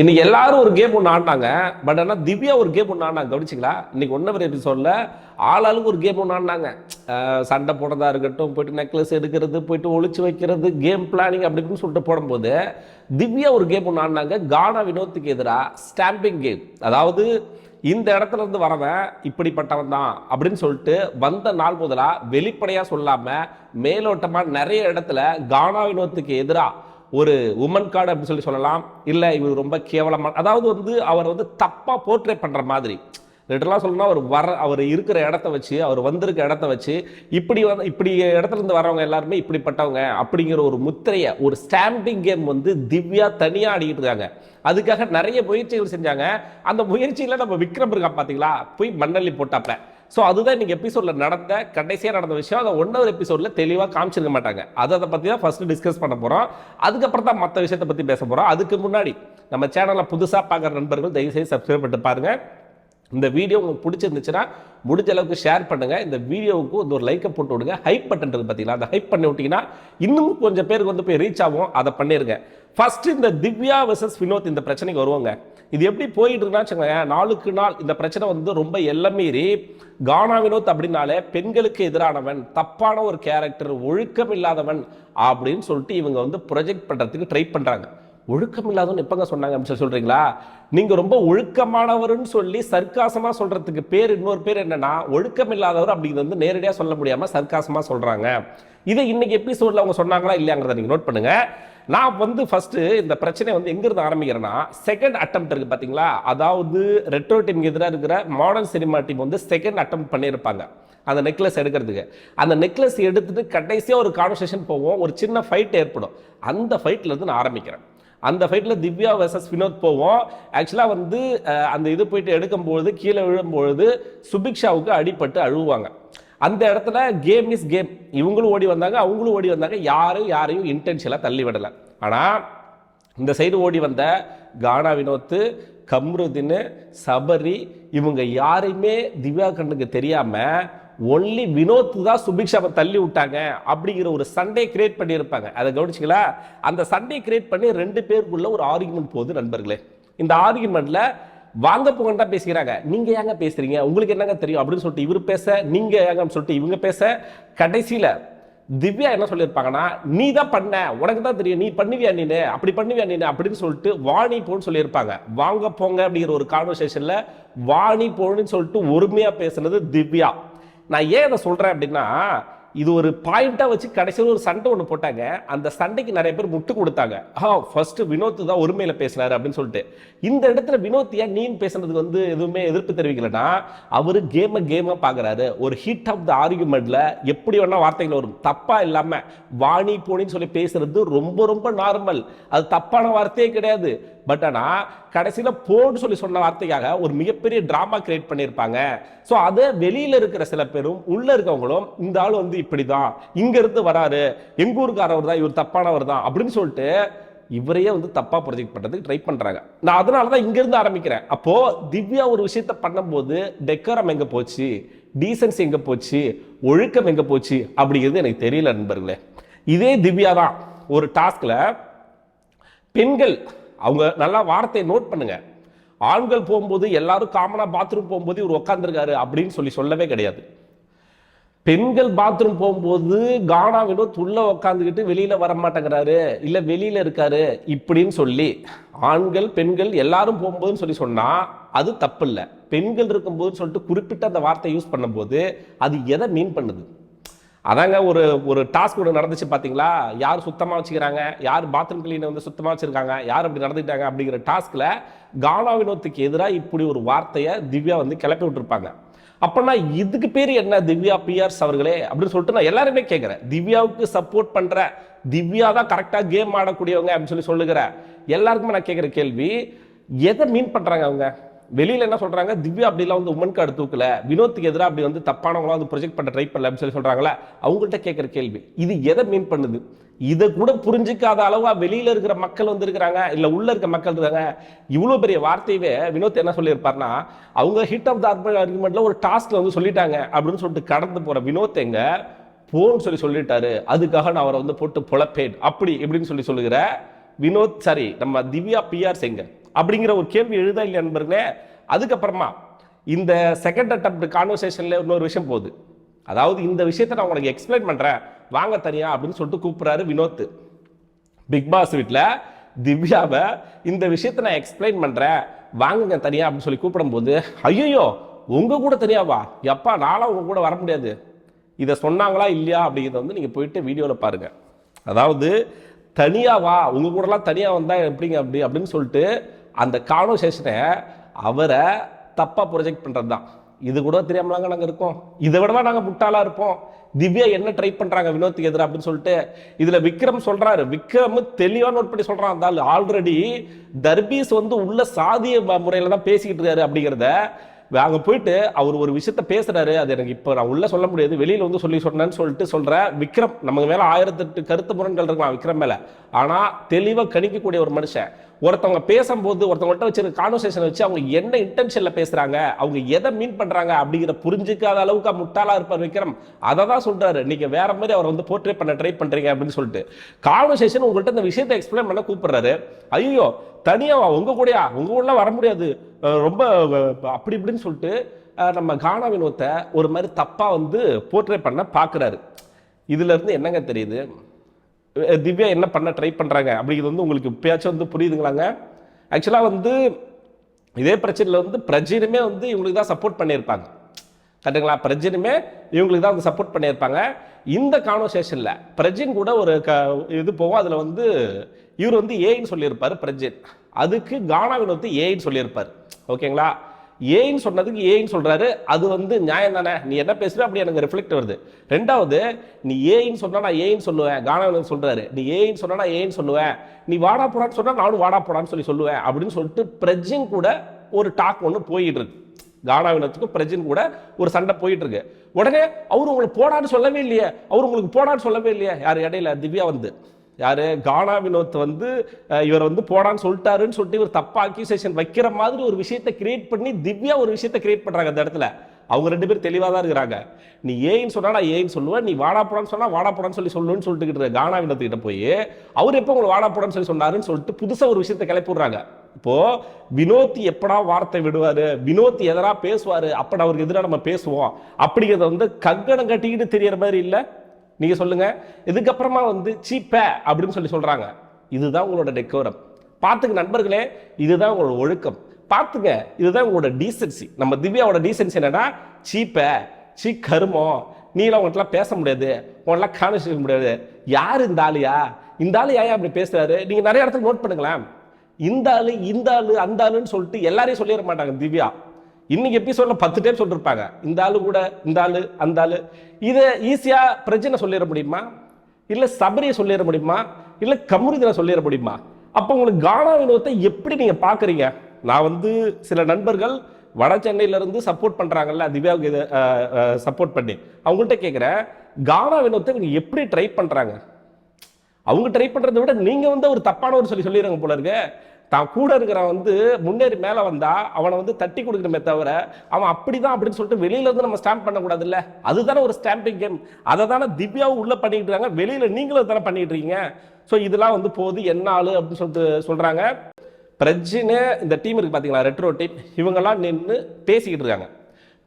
இன்னைக்கு எல்லாரும் ஒரு கேம் ஒன்று ஆடினாங்க. பட் ஆனால் திவ்யா ஒரு கேம் ஒன்று ஆடினாங்க. கவனிச்சிங்களா இன்னைக்கு ஒன்றவர் எபிசோடில் ஆளாளுக்கு ஒரு கேம் ஒன்று ஆடினாங்க. சண்டை போடுறதா இருக்கட்டும் போயிட்டு நெக்லஸ் எடுக்கிறது போயிட்டு ஒழிச்சு வைக்கிறது கேம் பிளானிங் அப்படின்னு சொல்லிட்டு போடும்போது திவ்யா ஒரு கேம் ஒன்று ஆடினாங்க. கானா வினோத்துக்கு எதிராக ஸ்டாம்பிங் கேம் அதாவது இந்த இடத்துல இருந்து வரவன் இப்படிப்பட்டவன் தான் அப்படின்னு சொல்லிட்டு வந்த நாள் முதலாக வெளிப்படையாக சொல்லாமல் மேலோட்டமாக நிறைய இடத்துல கானா வினோத்துக்கு எதிராக ஒரு உமன் கார்டு அப்படின்னு சொல்லி சொல்லலாம். இல்லை இவர் ரொம்ப கேவலமான அதாவது வந்து அவர் வந்து தப்பாக போர்ட்ரே பண்ணுற மாதிரி. லிட்டரலாக சொல்லணும்னா அவர் வர அவர் இருக்கிற இடத்த வச்சு அவர் வந்திருக்க இடத்த வச்சு இப்படி வந்து இப்படி இடத்துல இருந்து வரவங்க எல்லாருமே இப்படிப்பட்டவங்க அப்படிங்கிற ஒரு முத்திரையை ஒரு ஸ்டாம்பிங் கேம் வந்து திவ்யா தனியாக ஆடிக்கிட்டு இருக்காங்க. அதுக்காக நிறைய முயற்சிகள் செஞ்சாங்க. அந்த முயற்சியில் நம்ம விக்ரம் இருக்கா பார்த்தீங்களா போய் மண்ணள்ளி போட்டாப்ப. ஸோ அதுதான் இன்னைக்கு எபிசோடில் நடந்த கடைசியாக நடந்த விஷயம். அதை ஒன்றாவது எபிசோடில் தெளிவாக காமிச்சிருக்க மாட்டாங்க. அதை அதை பற்றி தான் ஃபஸ்ட்டு டிஸ்கஸ் பண்ண போகிறோம் அதுக்கப்புறம் தான் மற்ற விஷயத்தை பற்றி பேச போகிறோம் அதுக்கு முன்னாடி நம்ம சேனலை புதுசாக பார்க்குற நண்பர்கள் தயவுசெய்து சப்ஸ்கிரைப் பண்ணிட்டு பாருங்கள் இந்த வீடியோ உங்களுக்கு பிடிச்சிருந்துச்சுன்னா முடிஞ்ச அளவுக்கு ஷேர் பண்ணுங்கள் இந்த வீடியோவுக்கு வந்து ஒரு லைக்கை போட்டு விடுங்க. ஹைப் பட்டன் பார்த்தீங்களா அந்த ஹைப் பண்ணி விட்டிங்கன்னா இன்னும் கொஞ்சம் பேருக்கு வந்து போய் ரீச் ஆகும். அதை பண்ணிடுங்க ஃபஸ்ட்டு இந்த திவ்யா வெர்சஸ் வினோத் இந்த பிரச்சனைக்கு வருவாங்க. இது எப்படி போயிட்டு இருக்குன்னா வச்சுக்கோங்களேன் நாளுக்கு நாள் இந்த பிரச்சனை வந்து ரொம்ப எல்லமீறி கானா வினோத் அப்படின்னாலே பெண்களுக்கு எதிரானவன் தப்பான ஒரு கேரக்டர் ஒழுக்கம் இல்லாதவன் அப்படின்னு சொல்லிட்டு இவங்க வந்து ப்ரொஜெக்ட் பண்றதுக்கு ட்ரை பண்றாங்க. ஒழுக்கம் இல்லாதவன் எப்பங்க சொன்னாங்க அப்படின்னு சொல்லி சொல்றீங்களா? நீங்க ரொம்ப ஒழுக்கமானவர்னு சொல்லி சர்க்காசமா சொல்றதுக்கு பேர் இன்னொரு பேர் என்னன்னா ஒழுக்கம் இல்லாதவர் அப்படிங்கிறது வந்து நேரடியாக சொல்ல முடியாம சர்க்காசமா சொல்றாங்க. இதை இன்னைக்கு எபிசோட்ல அவங்க சொன்னாங்களா இல்லையாங்கிறத நீங்க நோட் பண்ணுங்க. நான் வந்து ஃபஸ்ட்டு இந்த பிரச்சனை வந்து எங்கேருந்து ஆரம்பிக்கிறேன்னா செகண்ட் அட்டம் இருக்கு பார்த்தீங்களா அதாவது ரெட்ரோ டீமுக்கு எதிராக இருக்கிற மாடர்ன் சினிமா டீம் வந்து செகண்ட் அட்டம் பண்ணியிருப்பாங்க. அந்த நெக்லஸ் எடுக்கிறதுக்கு. அந்த நெக்லஸ் எடுத்துட்டு கடைசியாக ஒரு கான்வர்சேஷன் போவோம். ஒரு சின்ன ஃபைட் ஏற்படும். அந்த ஃபைட்டில் இருந்து நான் ஆரம்பிக்கிறேன். அந்த ஃபைட்டில் திவ்யா வர்சஸ் வினோத் போவோம். ஆக்சுவலாக வந்து அந்த இது போயிட்டு எடுக்கும்பொழுது கீழே விழும்பொழுது சுபிக்ஷாவுக்கு அடிபட்டு அழுவாங்க அந்த இடத்துல கேம் இஸ் கேம் இவங்களும் ஓடி வந்தாங்க அவங்களும் ஓடி வந்தாங்க. யாரும் யாரையும் இன்டென்ஷனாக தள்ளி விடலை. ஆனால் இந்த சைடு ஓடி வந்த கானா வினோத்து கம்ருதின் சபரி இவங்க யாரையுமே திவ்யா கண்ணுக்கு தெரியாமல் ஒன்லி வினோத் தான் சுபிக்ஷாவை தள்ளி விட்டாங்க அப்படிங்கிற ஒரு சண்டே கிரியேட் பண்ணியிருப்பாங்க. அதை கவனிச்சிங்களா அந்த சண்டே கிரியேட் பண்ணி ரெண்டு பேருக்குள்ள ஒரு ஆர்குமெண்ட் போகுது நண்பர்களே. இந்த ஆர்குமெண்ட்டில் வாங்க போங்கன்னு தான் நீங்கள் ஏங்க பேசுகிறீங்க உங்களுக்கு என்னங்க தெரியும்? அப்படின்னு சொல்லிட்டு இவர் பேச நீங்கள் ஏங்கன்னு சொல்லிட்டு இவங்க பேச கடைசியில் திவ்யா என்ன சொல்லியிருப்பாங்கன்னா நீ தான் பண்ண. உனக்கு தான் தெரியும். நீ பண்ணுவியா நீனு? அப்படி பண்ணுவியா நீனு? அப்படின்னு சொல்லிட்டு வாணி போன்னு சொல்லியிருப்பாங்க. வாங்க போங்க அப்படிங்கிற ஒரு கான்வர்சேஷனில் வாணி போன்னு சொல்லிட்டு ஒருமையாக பேசுனது திவ்யா. நான் ஏன் இதை சொல்கிறேன் அப்படின்னா இது ஒரு பாயிண்ட்டாக வச்சு கடைசியில் ஒரு சண்டை ஒன்று போட்டாங்க. அந்த சண்டைக்கு நிறைய பேர் முட்டு கொடுத்தாங்க. ஆ ஃபர்ஸ்ட் வினோத் தான் உரிமையில் பேசினார் அப்படின்னு சொல்லிட்டு. இந்த இடத்துல வினோத் ஏன் நீன் பேசுனதுக்கு வந்து எதுவுமே எதிர்ப்பு தெரிவிக்கலன்னா அவர் கேமை கேமா பார்க்குறாரு ஒரு ஹீட் ஆஃப் த ஆர்குமெண்ட்டில் எப்படி வேணால் வார்த்தைகள் வரும். தப்பாக இல்லாமல் வாணி போனின்னு சொல்லி பேசுறது ரொம்ப ரொம்ப நார்மல் அது தப்பான வார்த்தையே கிடையாது. பட் ஆனால் கடைசியில் போன்னு சொல்லி சொன்ன வார்த்தைக்காக ஒரு மிகப்பெரிய ட்ராமா கிரியேட் பண்ணியிருப்பாங்க. ஸோ அதை வெளியில் இருக்கிற சில பேரும் உள்ளே இருக்கவங்களும் இந்த ஆள் வந்து இப்படி தான் இங்கேருந்து வராரு எங்கள் ஊருக்காரவர் தான் இவர் தப்பானவர் தான் அப்படின்னு சொல்லிட்டு இவரையே வந்து தப்பாக ப்ரொஜெக்ட் பண்ணுறதுக்கு ட்ரை பண்ணுறாங்க நான் அதனால தான் இங்கேருந்து ஆரம்பிக்கிறேன். அப்போது திவ்யா ஒரு விஷயத்த பண்ணும்போது டெக்கரம் எங்கே போச்சு டீசன்ஸ் எங்கே போச்சு ஒழுக்கம் எங்கே போச்சு அப்படிங்கிறது எனக்கு தெரியல நண்பர்களே. இதே திவ்யா தான். ஒரு டாஸ்கில் பெண்கள் அவங்க நல்லா வார்த்தையை நோட் பண்ணுங்க. ஆண்கள் போகும்போது எல்லாரும் காமனாக பாத்ரூம் போகும்போது இவர் உட்காந்துருக்காரு அப்படின்னு சொல்லி சொல்லவே கிடையாது. பெண்கள் பாத்ரூம் போகும்போது கானா வினோத் உள்ள உட்காந்துக்கிட்டு வெளியில வர மாட்டேங்கிறாரு இல்ல வெளியில இருக்காரு இப்படின்னு சொல்லி ஆண்கள் பெண்கள் எல்லாரும் போகும்போதுன்னு சொல்லி சொன்னா அது தப்பு இல்லை பெண்கள் இருக்கும்போதுன்னு சொல்லிட்டு குறிப்பிட்ட அந்த வார்த்தை யூஸ் பண்ணும்போது அது எதை மீன் பண்ணுது? அதாங்க ஒரு ஒரு டாஸ்க் ஒன்று நடந்துச்சு பார்த்தீங்களா யார் சுத்தமாக வச்சுக்கிறாங்க? யார் பாத்ரூம் கிளீனை வந்து சுத்தமாக வச்சுருக்காங்க? யார் அப்படி நடந்துக்கிட்டாங்க? அப்படிங்கிற டாஸ்கில் கானா வினோத்துக்கு எதிராக இப்படி ஒரு வார்த்தையை திவ்யா வந்து கிளப்பி விட்டுருப்பாங்க. அப்போனா இதுக்கு பேர் என்ன திவ்யா பிஆர்ஸ் அவர்களே? அப்படின்னு சொல்லிட்டு நான் எல்லாருமே கேட்குறேன் திவ்யாவுக்கு சப்போர்ட் பண்ணுற திவ்யா தான் கரெக்டாக கேம் ஆடக்கூடியவங்க அப்படின்னு சொல்லி சொல்லுகிற எல்லாருக்குமே நான் கேட்குற கேள்வி எதை மீன் பண்ணுறாங்க அவங்க? வெளியில் என்ன சொல்கிறாங்க திவ்யா அப்படிலாம் வந்து உமன் கார்டு தூக்கல வினோத்துக்கு எதிராக அப்படி வந்து தப்பானவங்களாம் வந்து ப்ரொஜெக்ட் பண்ண ட்ரை பண்ணல அப்படின்னு சொல்லி சொல்கிறாங்களா அவங்கள்ட்ட கேட்குற கேள்வி இது எதை மீன் பண்ணுது? இதை கூட புரிஞ்சுக்காத அளவாக வெளியில் இருக்கிற மக்கள் வந்து இருக்கிறாங்க இல்லை உள்ளே இருக்க மக்கள் இருக்காங்க. இவ்வளோ பெரிய வார்த்தையவே வினோத் என்ன சொல்லியிருப்பாருன்னா அவங்க ஹிட் ஆஃப் த ஆர்குமெண்ட்டில் ஒரு டாஸ்கில் வந்து சொல்லிட்டாங்க அப்படின்னு சொல்லிட்டு கடந்து போகிற வினோத் எங்க? போன்னு சொல்லி சொல்லிட்டாரு. அதுக்காக நான் அவரை வந்து போட்டு புலப்பேன் அப்படி இப்படின்னு சொல்லி சொல்லுகிற வினோத் சாரி நம்ம திவ்யா பிஆர் செங்கர் அப்படிங்கிற ஒரு கேள்வி எழுதா இல்லை நண்பர்களே? அதுக்கப்புறமா இந்த செகண்ட் அட்டம் கான்வர்சேஷனில் இன்னொரு விஷயம் போகுது. அதாவது இந்த விஷயத்தை நான் உங்களுக்கு எக்ஸ்பிளைன் பண்ணுறேன் வாங்க தனியா அப்படின்னு சொல்லிட்டு கூப்பிட்றாரு வினோத் பிக் பாஸ் வீட்டில் திவ்யாவை இந்த விஷயத்தை நான் எக்ஸ்பிளைன் பண்ணுறேன் வாங்குங்க தனியா அப்படின்னு சொல்லி கூப்பிடும்போது ஐயோ உங்க கூட தனியாவா எப்பா நானும் உங்க கூட வர முடியாது. இதை சொன்னாங்களா இல்லையா அப்படிங்கிறத வந்து நீங்கள் போயிட்டு வீடியோவில் பாருங்க. அதாவது தனியாவா உங்க கூடலாம் தனியாக வந்தால் எப்படிங்க அப்படி அப்படின்னு சொல்லிட்டு அந்த கான்வர்சேஷனை அவரை தப்பாக ப்ரொஜெக்ட் பண்ணுறது தான் இது கூட தெரியாமலாங்க நாங்கள் இருக்கோம். இதை விடவா நாங்கள் முட்டாளாக இருப்போம். திவ்யா என்ன ட்ரை பண்ணுறாங்க வினோத்துக்கு எதிராக அப்படின்னு சொல்லிட்டு இதில் விக்ரம் சொல்கிறாரு விக்ரம் தெளிவாக நோட் பண்ணி சொல்கிறான் அந்த ஆள் ஆல்ரெடி தர்பீஸ் வந்து உள்ள சாதிய முறையில் தான் பேசிக்கிட்டு இருக்காரு அப்படிங்கிறத அங்கே போயிட்டு அவர் ஒரு விஷயத்த பேசுறாரு. அது எனக்கு இப்போ நான் உள்ளே சொல்ல முடியாது. வெளியில் வந்து சொல்லி சொன்னேன்னு சொல்லிட்டு சொல்கிறேன் விக்ரம் நமக்கு மேலே ஆயிரத்தெட்டு கருத்து முரண்கள் இருக்கலாம் விக்ரம் மேலே? ஆனால் தெளிவாக கணிக்கக்கூடிய ஒரு மனுஷன். ஒருத்தவங்க பேசும்போது ஒருத்தவங்கள்ட்ட வச்சிருக்க கான்வர்சேஷன் வச்சு அவங்க என்ன இன்டென்ஷன்ல பேசுறாங்க அவங்க எதை மீன் பண்றாங்க அப்படிங்கிற புரிஞ்சுக்காத அளவுக்கு முட்டாளா இருப்பார் விக்ரம். அதை தான் சொல்றாரு. நீங்க வேற மாதிரி அவர் வந்து போர்ட்ரே பண்ண ட்ரை பண்றீங்க அப்படின்னு சொல்லிட்டு. கான்வர்சேஷன் உங்கள்கிட்ட இந்த விஷயத்தை எக்ஸ்பிளைன் பண்ண கூப்பிடுறாரு. ஐயோ தனியாவா? உங்க கூடயா? உங்க கூட வர முடியாது. ரொம்ப அப்படி இப்படின்னு சொல்லிட்டு நம்ம கானா வினோத்தை ஒரு மாதிரி தப்பா வந்து போர்ட்ரே பண்ண பாக்குறாரு. இதுல இருந்து என்னங்க தெரியுது? திவ்யா என்ன பண்ண ட்ரை பண்ணுறாங்க அப்படிங்கிறது வந்து உங்களுக்கு இப்பயாச்சும் வந்து புரியுதுங்களாங்க? ஆக்சுவலாக வந்து இதே பிரச்சனையில் வந்து பிரஜினுமே வந்து இவங்களுக்கு தான் சப்போர்ட் பண்ணியிருப்பாங்க. கரெக்டுங்களா? பிரஜினுமே இவங்களுக்கு தான் வந்து சப்போர்ட் பண்ணியிருப்பாங்க. இந்த கான்வர்சேஷனில் பிரஜின் கூட ஒரு க இது போகும். அதில் வந்து இவர் வந்து ஏன்னு சொல்லியிருப்பார் பிரஜின். அதுக்கு கானாவின் வந்து ஏன்னு சொல்லியிருப்பார். ஓகேங்களா? ஏன்னு சொன்னதுக்கு ஏன்னு சொல்கிறாரு அது வந்து நியாயம் தானே? நீ என்ன பேசுகிற அப்படி எனக்கு ரிஃப்ளெக்ட் வருது. ரெண்டாவது நீ ஏன்னு சொன்னால் நான் ஏன்னு சொல்லுவேன். கானவன் சொல்கிறாரு நீ ஏன்னு சொன்னால் நான் ஏன்னு சொல்லுவேன். நீ வாடா போடான்னு சொன்னால் நானும் வாடா போடான்னு சொல்லி சொல்லுவேன். அப்படின்னு சொல்லிட்டு பிரஜின் கூட ஒரு டாக் ஒன்று போயிட்டு இருக்கு. கானாவினத்துக்கும் பிரஜின் கூட ஒரு சண்டை போயிட்டு இருக்கு. உடனே அவர் உங்களுக்கு போடான்னு சொல்லவே இல்லையே. அவர் உங்களுக்கு போடான்னு சொல்லவே இல்லையே. யார்? இடையில திவ்யா வந்து. யார்? கானா வினோத் வந்து இவர் வந்து போடான்னு சொல்லிட்டாருன்னு சொல்லிட்டு இவர் தப்பாக அக்யூசேஷன் வைக்கிற மாதிரி ஒரு விஷயத்தை கிரியேட் பண்ணி திவ்யா ஒரு விஷயத்தை கிரியேட் பண்ணுறாங்க அந்த இடத்துல. அவங்க ரெண்டு பேரும் தெளிவாக தான் இருக்கிறாங்க. நீ ஏன்னு சொன்னால் நான் ஏன்னு சொல்லுவேன். நீ வாடா போடான்னு சொன்னால் வாடா போடான்னு சொல்லி சொல்லுன்னு சொல்லிட்டு இருக்க கானா வினோத்துக்கிட்ட போய் அவர் எப்போ உங்களுக்கு வாடா போடான்னு சொல்லி சொன்னாருன்னு சொல்லிட்டு புதுசாக ஒரு விஷயத்தை கிளப்பி விடுறாங்க. இப்போ வினோத் எப்படா வார்த்தை விடுவாரு? வினோத் எதனா பேசுவாரு? அப்ப அவருக்கு எதிராக நம்ம பேசுவோம். அப்படிங்கிறத வந்து கங்கணம் கட்டிக்கிட்டு தெரியற மாதிரி இல்லை. நீங்கள் சொல்லுங்கள் இதுக்கப்புறமா வந்து சீப்ப அப்படின்னு சொல்லி சொல்கிறாங்க இதுதான் உங்களோட டெக்கோரம் பார்த்துங்க நண்பர்களே இதுதான் உங்களோட ஒழுக்கம். பார்த்துங்க இதுதான் உங்களோட டீசென்சி நம்ம திவ்யாவோட டீசென்சி என்னென்னா சீப்ப சீ கருமம் நீலாம் உங்கள்கிட்டலாம் பேச முடியாது. உங்களெல்லாம் காணிச்சிக்க முடியாது. யார் இந்த ஆளுயா? இந்த ஆளு ஏன் அப்படி பேசுகிறாரு நீங்கள் நிறைய இடத்துல நோட் பண்ணுங்களேன். இந்த ஆளு இந்த ஆளு அந்த ஆளுன்னு சொல்லிட்டு எல்லாரையும் சொல்லிட மாட்டாங்க திவ்யா. இன்னைக்கு எபிசோட்ல பத்து டைம் சொல்லிருப்பாங்க. இந்த ஆளு கூட இந்த ஆளு அந்த ஆளு. இதை ஈஸியா பிரச்சனை சொல்லிட முடியுமா? இல்ல சபரியை சொல்லிட முடியுமா? இல்ல கமுருதினை சொல்லிட முடியுமா? அப்போ உங்களுக்கு கானா வினோத்தை எப்படி நீங்க பாக்குறீங்க? நான் வந்து சில நண்பர்கள் வட சென்னையில இருந்து சப்போர்ட் பண்றாங்கல்ல திவ்யாவுக்கு இதை சப்போர்ட் பண்ணி. அவங்கள்ட்ட கேட்குறேன் கானா வினோத்தை இவங்க எப்படி ட்ரை பண்றாங்க? அவங்க ட்ரை பண்றதை விட நீங்க வந்து ஒரு தப்பானவர் சொல்லி சொல்லிடுறாங்க போல இருக்கு. தான் கூட இருக்கிறவன் வந்து முன்னேறி மேலே வந்தா அவனை வந்து தட்டி கொடுக்கணுமே தவிர அவன் அப்படிதான் அப்படின்னு சொல்லிட்டு வெளியில இருந்து நம்ம ஸ்டாம்ப் பண்ணக்கூடாது இல்ல அதுதானே ஒரு ஸ்டாம்பிங் கேம் அதை தானே திவ்யாவும் உள்ள பண்ணிட்டு இருக்காங்க. வெளியில நீங்களும் தானே பண்ணிட்டு இருக்கீங்க? ஸோ இதெல்லாம் வந்து போகுது. என்ன ஆளு அப்படின்னு சொல்லிட்டு சொல்றாங்க. பிரஜினு இந்த டீம் இருக்கு பாத்தீங்களா? ரெட்ரோ டீம் இவங்கெல்லாம் நின்று பேசிக்கிட்டு இருக்காங்க.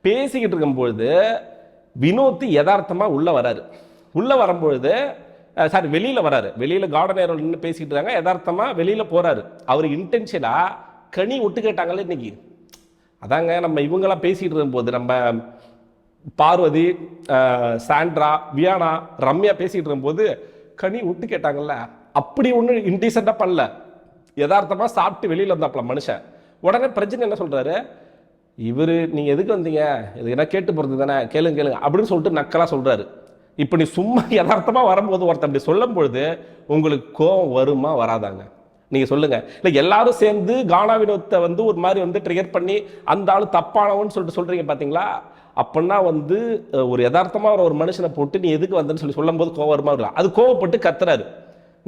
பேசிக்கிட்டு இருக்கும்பொழுது வினோத் யதார்த்தமாக உள்ளே வராரு. உள்ளே வரும்பொழுது சாரி வெளியில் வராரு. வெளியில் கார்டன் ஏரியாவில் நின்று பேசிக்கிட்டு இருக்காங்க. யதார்த்தமாக வெளியில் போகிறாரு அவர் இன்டென்ஷனாக கனி ஒட்டு கேட்டாங்கல்ல இன்றைக்கி அதாங்க நம்ம இவங்கெல்லாம் பேசிகிட்டு இருக்கும்போது நம்ம பார்வதி சாண்ட்ரா வியானா ரம்யா பேசிகிட்டு இருக்கும்போது கனி விட்டு கேட்டாங்கல்ல. அப்படி ஒன்றும் இன்டீசெண்டாக பண்ணல. யதார்த்தமாக சாப்பிட்டு வெளியில் வந்தாப்புல மனுஷன். உடனே பிரச்சனை என்ன சொல்கிறாரு இவர் நீங்கள் எதுக்கு வந்தீங்க? இது என்ன கேட்டு போகிறது தானே? கேளுங்க கேளுங்க. அப்படின்னு சொல்லிட்டு நக்கலாக சொல்கிறாரு இப்போ நீ சும்மா யதார்த்தமாக வரும்போது ஒருத்தன் அப்படி சொல்லும் பொழுது உங்களுக்கு கோவம் வருமா வராதாங்க. நீங்கள் சொல்லுங்கள் இல்லை எல்லாரும் சேர்ந்து கானா வினோத்தை வந்து ஒரு மாதிரி வந்து ட்ரிகர் பண்ணி அந்த ஆள் தப்பானவன்னு சொல்லிட்டு சொல்கிறீங்க பார்த்தீங்களா அப்படின்னா வந்து ஒரு யதார்த்தமாக ஒரு மனுஷனை போட்டு நீ எதுக்கு வந்தேன்னு சொல்லி சொல்லும்போது கோவம் வருமா இருக்கலாம் அது கோவப்பட்டு கத்துறாரு.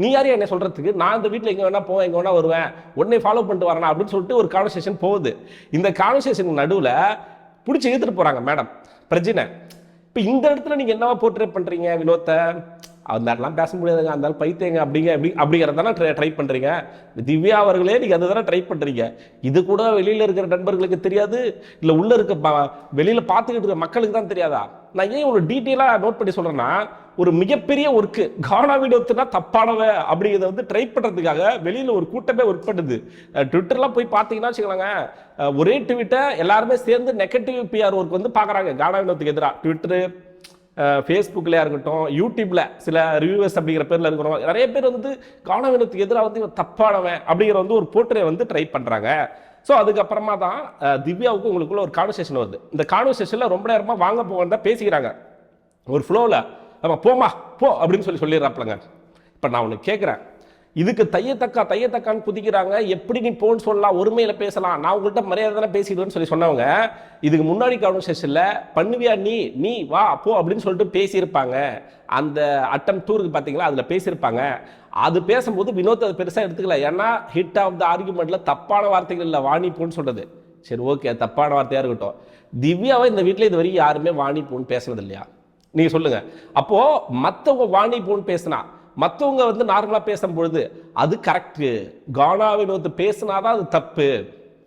நீ யாரையும் என்ன சொல்கிறதுக்கு நான் இந்த வீட்டில் எங்கே வேணா போவேன் எங்கே வேணா வருவேன். உடனே ஃபாலோ பண்ணிட்டு வரேன் அப்படின்னு சொல்லிட்டு ஒரு கான்வர்சேஷன் போகுது. இந்த கான்வர்சேஷன் நடுவில் பிடிச்சி இழுத்துட்டு போகிறாங்க மேடம் பிரஜினை. இப்போ இந்த இடத்துல நீங்க என்னவா போர்ட்ரேட் பண்றீங்க வினோத்தை? அதெல்லாம் பேச முடியாதுங்க அந்த பைத்தியங்க. அப்படிங்க அப்படி அப்படிங்கிறதானே ட்ரை ட்ரை பண்ணுறீங்க திவ்யா அவர்களே நீங்கள் அதை தானே ட்ரை பண்ணுறீங்க இது கூட வெளியில் இருக்கிற நண்பர்களுக்கு தெரியாது. இல்லை உள்ளே இருக்க வெளியில் பார்த்துக்கிட்டு இருக்க மக்களுக்கு தான் தெரியாதா? நான் ஏன் ஒரு டீட்டெயிலாக நோட் பண்ணி சொல்கிறேன்னா ஒரு மிகப்பெரிய ஒர்க்கு கானா வீடியோத்துனா தப்பானவ அப்படிங்கிறத வந்து ட்ரை பண்ணுறதுக்காக வெளியில் ஒரு கூட்டமே ஒர்க் பண்ணுது. ட்விட்டர்லாம் போய் பார்த்தீங்கன்னா வச்சுக்கலாங்க ஒரே ட்வீட்டை எல்லாருமே சேர்ந்து நெகட்டிவ் பிஆர் ஒர்க் வந்து பார்க்குறாங்க. கானா வினோத்துக்கு எதிராக ட்விட்டரு ஃபேஸ்புக்கில் இருக்கட்டும் யூடியூப்ல சில ரிவ்யூவர்ஸ் அப்படிங்கிற பேரில் இருக்கிறோம் நிறைய பேர் வந்து காணவனுக்கு எதிராக வந்து இவன் தப்பானவன் அப்படிங்கிற வந்து ஒரு போர்ட்ரே வந்து ட்ரை பண்ணுறாங்க ஸோ அதுக்கப்புறமா தான் திவ்யாவுக்கு உங்களுக்குள்ள ஒரு கான்வர்சேஷன் வருது. இந்த கான்வர்சேஷனில் ரொம்ப நேரமாக வாங்க போகணும் தான் பேசிக்கிறாங்க. ஒரு ஃப்ளோவில் நம்ம போமா போ அப்படின்னு சொல்லி சொல்லிடுறாப்லங்க இப்போ நான் ஒன்று கேட்குறேன் இதுக்கு தையத்தக்கா தையத்தக்கான்னு குதிக்கிறாங்க. எப்படி நீ போன்னு சொல்லலாம் ஒருமையில பேசலாம். நான் உங்கள்கிட்ட மரியாதை தானே பேசிடுவேன்னு சொல்லி சொன்னவங்க இதுக்கு முன்னாடி கான்வர்சேஷனில் பண்ணுவியா நீ? நீ வா போ அப்படின்னு சொல்லிட்டு பேசியிருப்பாங்க. அந்த அட்டம் டூருக்கு பார்த்தீங்களா அதில் பேசியிருப்பாங்க. அது பேசும்போது வினோத் அதை பெருசாக எடுத்துக்கல. ஏன்னா ஹிட் ஆஃப் த ஆர்குமெண்ட்ல தப்பான வார்த்தைகள் இல்லை. வாணிப்போன்னு சொல்றது. சரி ஓகே தப்பான வார்த்தையாக இருக்கட்டும். திவ்யாவை இந்த வீட்டில் இது வரைக்கும் யாருமே வாணிப்போன்னு பேசுனது இல்லையா நீங்கள் சொல்லுங்க. அப்போது மற்றவங்க வாணிப்போன்னு பேசினா மற்றவங்க வந்து நார்மலா பேசும்பொழுது அது கரெக்டு கானா வினோத் பேசினாதான் அது தப்பு.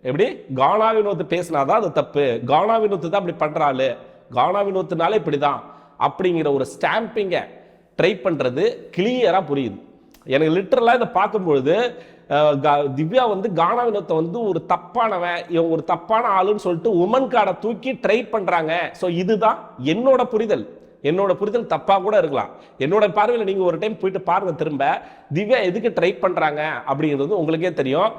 எப்படி? கானா வினோத் பேசினாதான் அது தப்பு. கானா வினோத் தான் அப்படி பண்றாளு. கானா இப்படி தான் அப்படிங்கிற ஒரு ஸ்டாம்பிங்கை ட்ரை பண்ணுறது கிளியராக புரியுது. எனக்கு லிட்டரலாக இதை பார்க்கும்பொழுது திவ்யா வந்து கானா வினோத்தை வந்து ஒரு தப்பானவன் இவன் ஒரு தப்பான ஆளுன்னு சொல்லிட்டு உமன் கார்டை தூக்கி ட்ரை பண்ணுறாங்க ஸோ இதுதான் என்னோட புரிதல். என்னோட புரிதல் தப்பாக கூட இருக்கலாம். என்னோட பார்வையில் நீங்கள் ஒரு டைம் போயிட்டு பாருங்கள் திரும்ப திவ்யா எதுக்கு ட்ரை பண்ணுறாங்க அப்படிங்கிறது வந்து உங்களுக்கே தெரியும்.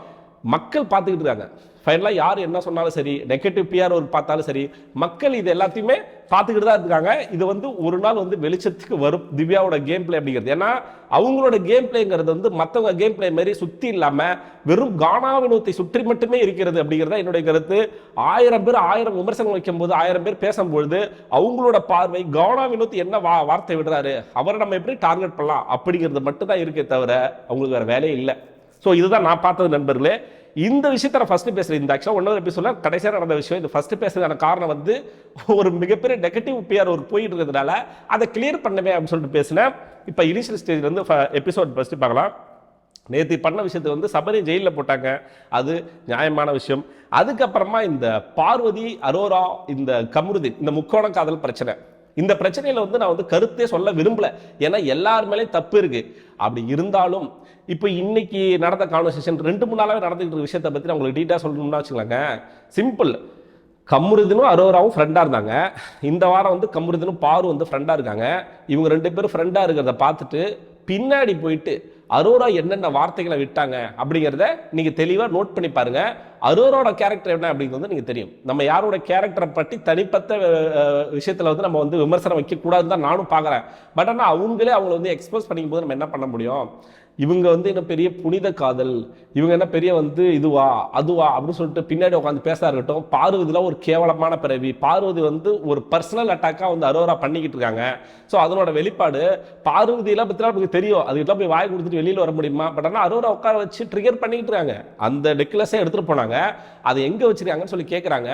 மக்கள் பார்த்துக்கிட்டு இருக்காங்க. ஃபைனலாக யார் என்ன சொன்னாலும் சரி நெகட்டிவ் பிஆர் ஒரு பார்த்தாலும் சரி மக்கள் இது எல்லாத்தையுமே பார்த்துக்கிட்டு தான் இருக்காங்க. இது வந்து ஒரு நாள் வந்து வெளிச்சத்துக்கு வரும். திவ்யாவோட கேம் பிளே அப்படிங்கிறது. ஏன்னா அவங்களோட கேம் பிளேங்கிறது வந்து மற்றவங்க கேம் பிளே மாதிரி சுற்றி இல்லாமல் வெறும் கானாவினத்தை சுற்றி மட்டுமே இருக்கிறது அப்படிங்கிறத என்னுடைய கருத்து. ஆயிரம் பேர் ஆயிரம் விமர்சனம் வைக்கும்போது ஆயிரம் பேர் பேசும்பொழுது அவங்களோட பார்வை கானா என்ன வா வார்த்தை விடுறாரு அவரை நம்ம எப்படி டார்கெட் பண்ணலாம் அப்படிங்கிறது மட்டும் தான் இருக்கே தவிர அவங்களுக்கு வேற வேலையே இல்லை. ஸோ இதுதான் நான் பார்த்தது நண்பர்களே. இந்த விஷயத்தை நான் ஃபஸ்ட்டு பேசுகிறேன் இந்த ஆக்சுவலாக ஒன்றாவது எபிசோட கடைசியாக நடந்த விஷயம் இது. ஃபர்ஸ்ட் பேசுறதுக்கான காரணம் வந்து ஒரு மிகப்பெரிய நெகட்டிவ் பிஆர் ஒரு போயிட்டு இருக்கிறதுனால அதை கிளியர் பண்ணவே அப்படின்னு சொல்லிட்டு பேசினேன். இப்போ இனிஷியல் ஸ்டேஜ்லேருந்து எபிசோட் ஃபஸ்ட்டு பார்க்கலாம். நேற்று பண்ண விஷயத்தை வந்து சபரி ஜெயிலில் போட்டாங்க. அது நியாயமான விஷயம். அதுக்கப்புறமா இந்த பார்வதி அரோரா இந்த கமருதீன் இந்த முக்கோண காதல் பிரச்சனை. இந்த பிரச்சனையில் வந்து நான் வந்து கருத்தே சொல்ல விரும்பல. ஏன்னா எல்லார் மேலேயும் தப்பு இருக்கு. அப்படி இருந்தாலும் இப்போ இன்னைக்கு நடந்த கான்வர்சேஷன் ரெண்டு மூணு நாளாகவே நடந்துகிட்டு இருக்க விஷயத்தை பற்றி நான் உங்களுக்கு டீட்டெயிலாக சொல்லணும்னா வச்சுக்கலாங்க சிம்பிள் கம்ருதினும் அரோராவும் ஃப்ரெண்டாக இருந்தாங்க. இந்த வாரம் வந்து கம்ருதினும் பாரு வந்து ஃப்ரெண்டாக இருக்காங்க. இவங்க ரெண்டு பேரும் ஃப்ரெண்டாக இருக்கிறத பார்த்துட்டு பின்னாடி போயிட்டு அரோரா என்னென்ன வார்த்தைகளை விட்டாங்க அப்படிங்கிறத நீங்கள் தெளிவாக நோட் பண்ணி பாருங்க. அரோரோட கேரக்டர் என்ன அப்படிங்கிறது வந்து நீங்கள் தெரியும். நம்ம யாரோட கேரக்டரை பற்றி தனிப்பட்ட விஷயத்தில் வந்து நம்ம வந்து விமர்சனம் வைக்கக்கூடாதுன்னு தான் நானும் பார்க்குறேன் பட் ஆனால் அவங்களே அவங்கள வந்து எக்ஸ்போஸ் பண்ணிக்கும் போது நம்ம என்ன பண்ண முடியும்? இவங்க வந்து என்ன பெரிய புனித காதல் இவங்க என்ன பெரிய வந்து இதுவா அதுவா அப்படின்னு சொல்லிட்டு பின்னாடி உட்காந்து பேச இருக்கட்டும் பார்வதிலாம் ஒரு கேவலமான பிறவி பார்வதி வந்து ஒரு பர்சனல் அட்டாக்காக வந்து அரோரா பண்ணிக்கிட்டு இருக்காங்க. ஸோ அதனோட வெளிப்பாடு பார்வதியெல்லாம் பற்றிலாம் நமக்கு தெரியும். அதுக்கெல்லாம் போய் வாய் கொடுத்துட்டு வெளியில் வர முடியுமா? பட் ஆனால் அரோரா உட்கார வச்சு ட்ரிகர் பண்ணிக்கிட்டு இருக்காங்க. அந்த டெக்லஸே எடுத்துகிட்டு போனாங்க. அதை எங்கே வச்சுருக்காங்கன்னு சொல்லி கேட்குறாங்க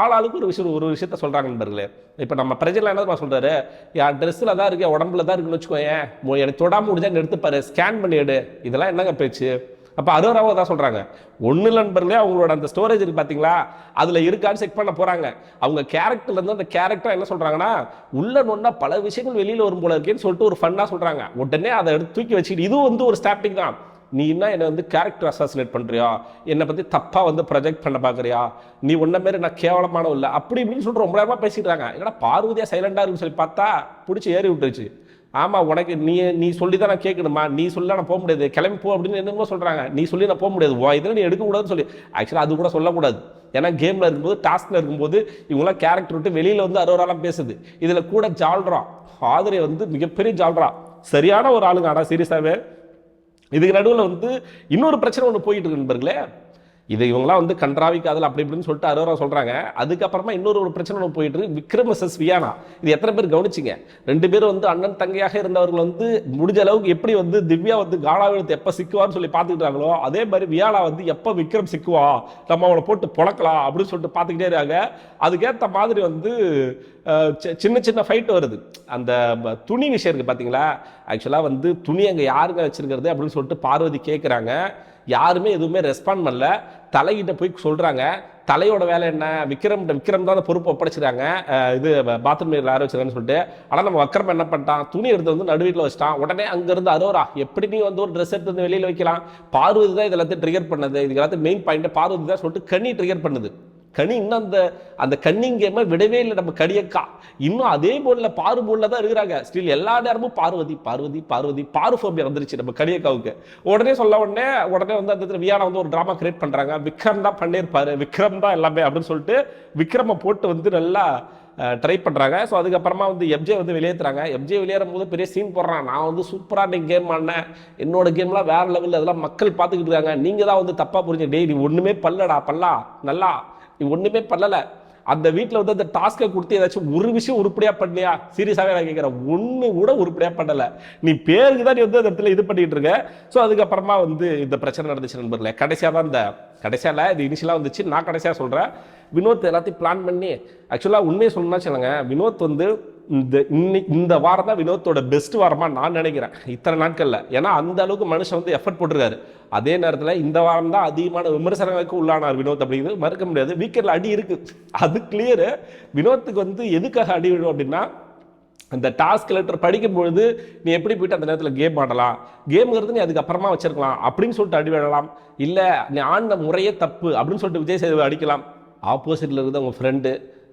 ஆளாளுக்கு ஒரு விஷயம் ஒரு விஷயத்த சொல்கிறாங்க நண்பர்களே. இப்போ நம்ம பிரஜையில் என்ன சொல்கிறாரு சொல்றாரு? என் ட்ரெஸ்ஸில் தான் இருக்கு உடம்புல தான் இருக்குன்னு வச்சுக்கோயேன். மு- எனக்கு தொடாமல் முடிஞ்சா நிறுத்துப்பாரு ஸ்கேன் பண்ணி எடு. இதெல்லாம் என்னங்க பேச்சு? அப்போ அரோராவை தான் சொல்கிறாங்க ஒன்று நண்பர்களே அவங்களோட அந்த ஸ்டோரேஜ் இருக்கு பார்த்தீங்களா அதில் இருக்கான்னு செக் பண்ண போகிறாங்க அவங்க கேரக்டர்லேருந்து அந்த கேரக்டராக என்ன சொல்கிறாங்கன்னா உள்ள நொன்னா பல விஷயங்கள் வெளியில் வரும் போல இருக்கேன்னு சொல்லிட்டு ஒரு ஃபன்னாக சொல்கிறாங்க உடனே அதை எடுத்து தூக்கி வச்சுக்கிட்டு இதுவும் வந்து ஒரு ஸ்டாப்பிங் தான். நீ என்ன என்னை வந்து கேரக்டர் அசாசினேட் பண்ணுறியா என்னை பற்றி தப்பாக வந்து ப்ரொஜெக்ட் பண்ண பார்க்குறியா நீ உன்ன மாரி நான் கேவலமான இல்லை. அப்படி இப்படின்னு சொல்லிட்டு ரொம்ப நேரமாக பேசிக்கிறாங்க என்னடா பார்வதியாக சைலண்டாக இருக்குன்னு சொல்லி பார்த்தா பிடிச்சி ஏறி விட்டுருச்சு. ஆமாம் உனக்கு நீ நீ சொல்லி தான் நான் கேட்கணுமா? நீ சொல்ல நான் போக முடியாது. கிளம்பி போ அப்படின்னு என்னமோ சொல்கிறாங்க நீ சொல்லி நான் போக முடியாது. வா இதில் நீ எடுக்கக்கூடாதுன்னு சொல்லி. ஆக்சுவலாக அது கூட சொல்லக்கூடாது. ஏன்னா கேமில் இருக்கும்போது டாஸ்கில் இருக்கும்போது இவங்களாம் கேரக்டர் விட்டு வெளியில் வந்து அறுவராலாம் பேசுது. இதில் கூட ஜால்ரா. ஆதரை வந்து மிகப்பெரிய ஜால்ரா. சரியான ஒரு ஆளுங்க ஆனால் சீரியஸாகவே இதுக்கு நடுவில் வந்து இன்னொரு பிரச்சனை ஒன்று போயிட்டு இருக்கு நண்பர்களே. இது இவங்களாம் வந்து கன்றாவி காதல் அப்படி இப்படின்னு சொல்லிட்டு அரோரா சொல்கிறாங்க அதுக்கப்புறமா இன்னொரு ஒரு பிரச்சனை ஒன்று போயிட்டு இருக்கு. விக்ரம் வர்சஸ் வியானா. இது எத்தனை பேர் கவனிச்சிங்க? ரெண்டு பேரும் வந்து அண்ணன் தங்கையாக இருந்தவர்கள் வந்து முடிஞ்ச அளவுக்கு எப்படி வந்து திவ்யா வந்து காலாவிழுத்து எப்போ சிக்குவான்னு சொல்லி பார்த்துக்கிட்டாங்களோ அதே மாதிரி வியானா வந்து எப்போ விக்ரம் சிக்குவா? நம்ம அவனை போட்டு பொழக்கலாம் அப்படின்னு சொல்லிட்டு பார்த்துக்கிட்டே இருக்காங்க. அதுக்கேற்ற மாதிரி வந்து சின்ன சின்ன ஃபைட் வருது. அந்த துணி விஷயம் இருக்குது பார்த்தீங்களா ஆக்சுவலாக வந்து துணி அங்கே யாருங்க வச்சுருக்கிறது அப்படின்னு சொல்லிட்டு பார்வதி கேட்குறாங்க யாருமே எதுவுமே ரெஸ்பாண்ட் பண்ணல. தலைகிட்ட போய் சொல்கிறாங்க தலையோட வேலை என்ன? விக்ரம் விக்ரம் தான் அந்த பொறுப்பு ஒப்படைச்சிருக்காங்க இது பாத்ரூம் யாரும் வச்சிருக்கான்னு சொல்லிட்டு. ஆனால் நம்ம வக்ரம் என்ன பண்ணிட்டான்? துணி எடுத்து வந்து நடுவீட்டில் வச்சிட்டான். உடனே அங்கேருந்து அரோரா எப்படி நீ வந்து ஒரு ட்ரெஸ் எடுத்து வந்து வெளியில் வைக்கலாம்? பார்வதி தான் இதெல்லாத்தையும் ட்ரிகர் பண்ணது. இது எல்லாத்தையும் மெயின் பாயிண்ட் பார்வதி தான் சொல்லிட்டு கனி ட்ரிகர் பண்ணுது. கனி இன்னும் அந்த அந்த கன்னிங் கேமை விடவே இல்லை நம்ம கடியக்கா இன்னும் அதே போல பாரு போல தான் இருக்கிறாங்க. ஸ்டில் எல்லா நேரமும் பார்வதி பார்வதி பார்வதி பாருஃபோபியா வந்துருச்சு நம்ம கடியக்காவுக்கு உடனே சொல்ல உடனே உடனே வந்து அந்த இடத்துல வியானா வந்து ஒரு ட்ராமா கிரியேட் பண்றாங்க. விக்ரம் தான் பண்ணியிருப்பாரு. விக்ரம் தான் எல்லாமே அப்படின்னு சொல்லிட்டு விக்ரமை போட்டு வந்து நல்லா ட்ரை பண்ணுறாங்க ஸோ அதுக்கப்புறமா வந்து எம்ஜே வந்து வெளியேற்றுறாங்க எப்ஜே வெளியேறும் போது பெரிய சீன் போடுறான். நான் வந்து சூப்பராக நீ கேம் ஆடினேன். என்னோட கேம்லாம் வேறு லெவலில் அதெல்லாம் மக்கள் பார்த்துக்கிட்டு இருக்காங்க. நீங்கள் தான் வந்து தப்பாக புரிஞ்சு டெய்லி ஒன்றுமே பல்லடா பல்லா நல்லா. நீ ஒன்றுமே பண்ணலை. அந்த வீட்டில் வந்து அந்த டாஸ்க்கை கொடுத்து ஏதாச்சும் ஒரு விஷயம் உருப்படியாக பண்ணியா சீரியஸாகவே நான் கேட்குறேன் ஒன்று கூட உருப்படியாக பண்ணலை. நீ பேருக்கு தான் நீ வந்து அந்த இடத்துல இது பண்ணிகிட்டு இருக்க. ஸோ அதுக்கப்புறமா வந்து இந்த பிரச்சனை நடந்துச்சு நண்பர்களே. கடைசியாக தான் இந்த கடைசியால இது இனிஷியலாக வந்துச்சு. நான் கடைசியாக சொல்கிறேன் வினோத் எல்லாத்தையும் பிளான் பண்ணி ஆக்சுவலாக உண்மையை சொல்லணும்னா சொல்லுங்க வினோத் வந்து இந்த இன்னைக்கு இந்த வாரம் தான் வினோத்தோட பெஸ்ட் வாரமாக நான் நினைக்கிறேன். இத்தனை நாட்களில். ஏன்னா அந்த அளவுக்கு மனுஷன் வந்து எஃபர்ட் போட்டிருக்காரு. அதே நேரத்தில் இந்த வாரம் தான் அதிகமான விமர்சனங்களுக்கு உள்ளானார் வினோத் அப்படிங்கிறது மறுக்க முடியாது. வீக்கெண்டில் அடி இருக்குது அது கிளியரு வினோத்துக்கு வந்து எதுக்காக அடி விடும் அப்படின்னா அந்த டாஸ்க் லெட்டர் படிக்கும்பொழுது நீ எப்படி போயிட்டு அந்த நேரத்தில் கேம் ஆடலாம்? கேம்ங்கிறது நீ அதுக்கப்புறமா வச்சிருக்கலாம். அப்படின்னு சொல்லிட்டு அடி விடலாம் இல்லை நீ ஆண்ட முறையே தப்பு அப்படின்னு சொல்லிட்டு விஜய் சேதுவை அடிக்கலாம். ஆப்போசிட்டில் இருக்குது உங்கள் ஃப்ரெண்டு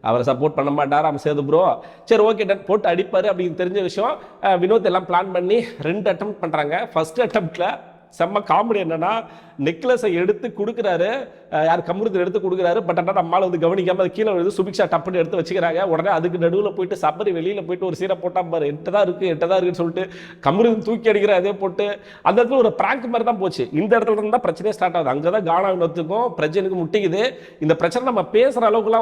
அவரை சப்போர்ட் பண்ண மாட்டார்? அவன் சேது ப்ரோ சரி ஓகே டன் போட்டு அடிப்பார் அப்படின்னு தெரிஞ்ச விஷயம் வினோத் எல்லாம் பிளான் பண்ணி ரெண்டு அட்டம் பண்ணுறாங்க ஃபர்ஸ்ட் அட்டம்ப்டில் செம்ம காமெடி என்னன்னா நெக்லஸை எடுத்து கொடுக்குறாரு. யார் கம்ருதர் எடுத்து கொடுக்குறாரு. பட் ஆனால் நம்மளால வந்து கவனிக்காமல் அது கீழே விழுது சுபிக்ஷா டப்புன்னு எடுத்து வச்சுக்கிறாங்க. உடனே அதுக்கு நடுவில் போயிட்டு சபரி வெளியில் போயிட்டு ஒரு சீரை போட்டால் பாரு. எட்டு தான் இருக்குது எட்டு தான் இருக்குன்னு சொல்லிட்டு கம்ருதன் தூக்கி அடிக்கிற அதே போட்டு. அந்த இடத்துல ஒரு பிராங்க் மாதிரி தான் போச்சு. இந்த இடத்துல இருந்தால் தான் பிரச்சனையே ஸ்டார்ட் ஆகுது. அங்கே தான் கானா வினத்துக்கும் பிரச்சனைக்கும் முட்டிக்குது. இந்த பிரச்சனை நம்ம பேசுகிற அளவுக்குலாம் வந்து